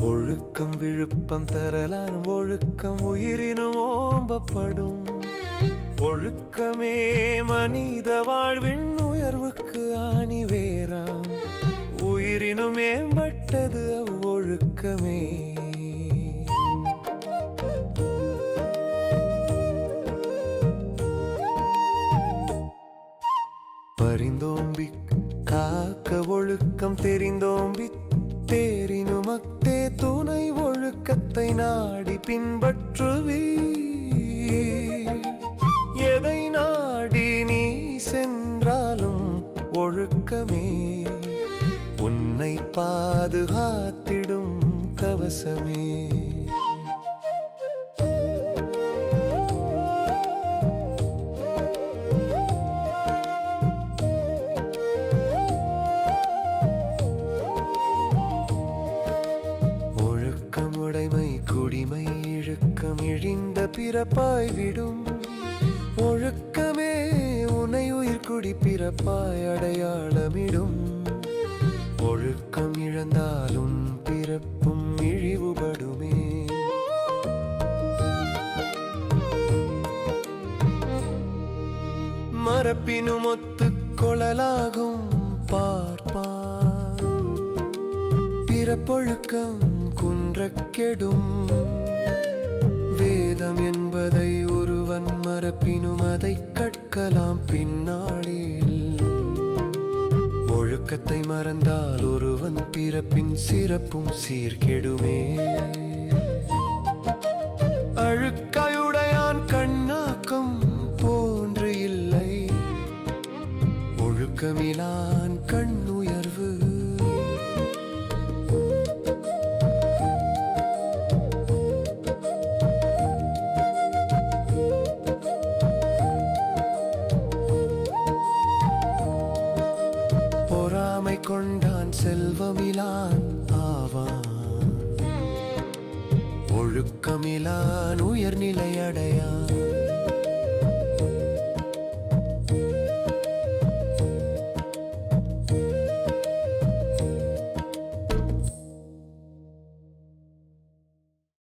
ஒழுக்கம் விழுப்பம் தரலான் ஒழுக்கம் உயிரினும் ஓம்பப்படும். ஒழுக்கமே மனித வாழ்வின் உயர்வுக்கு ஆணி வேறாம். உயிரினும் மேம்பட்டது ஒழுக்கமே. பரிந்தோம்பி காக்க ஒழுக்கம் தெரிந்தோம்பி ஒழுக்கத்தை நாடி பின்பற்றுவி எதை நாடி நீ சென்றாலும் ஒழுக்கமே. உன்னை பாதுகாத்திடும் கவசமே. இழிந்த பிறப்பாய் விடும். ஒழுக்கமே உனை உயிர் குடி பிறப்பாய் அடையாளமிடும். ஒழுக்கம் இழந்தாலும் பிறப்பும் இழிவுபடுமே. மரப்பினும் ஒத்து கொழலாகும் பார்ப்பான் பிறப்பொழுக்கம் குன்றக் கெடும் வேதம் என்பதை ஒருவன் மறப்பினும் அதை கற்கலாம். பின்னாளில் ஒழுக்கத்தை மறந்தால் ஒருவன் பிறப்பின் சிறப்பும் சீர்கெடுமே. அழுக்கையுடையான் கண்ணாக்கம் போன்று இல்லை. ஒழுக்கமிலான் செல்வமிலான் ஆவான். ஒழுக்கமிலான் உயர்நிலை அடையான்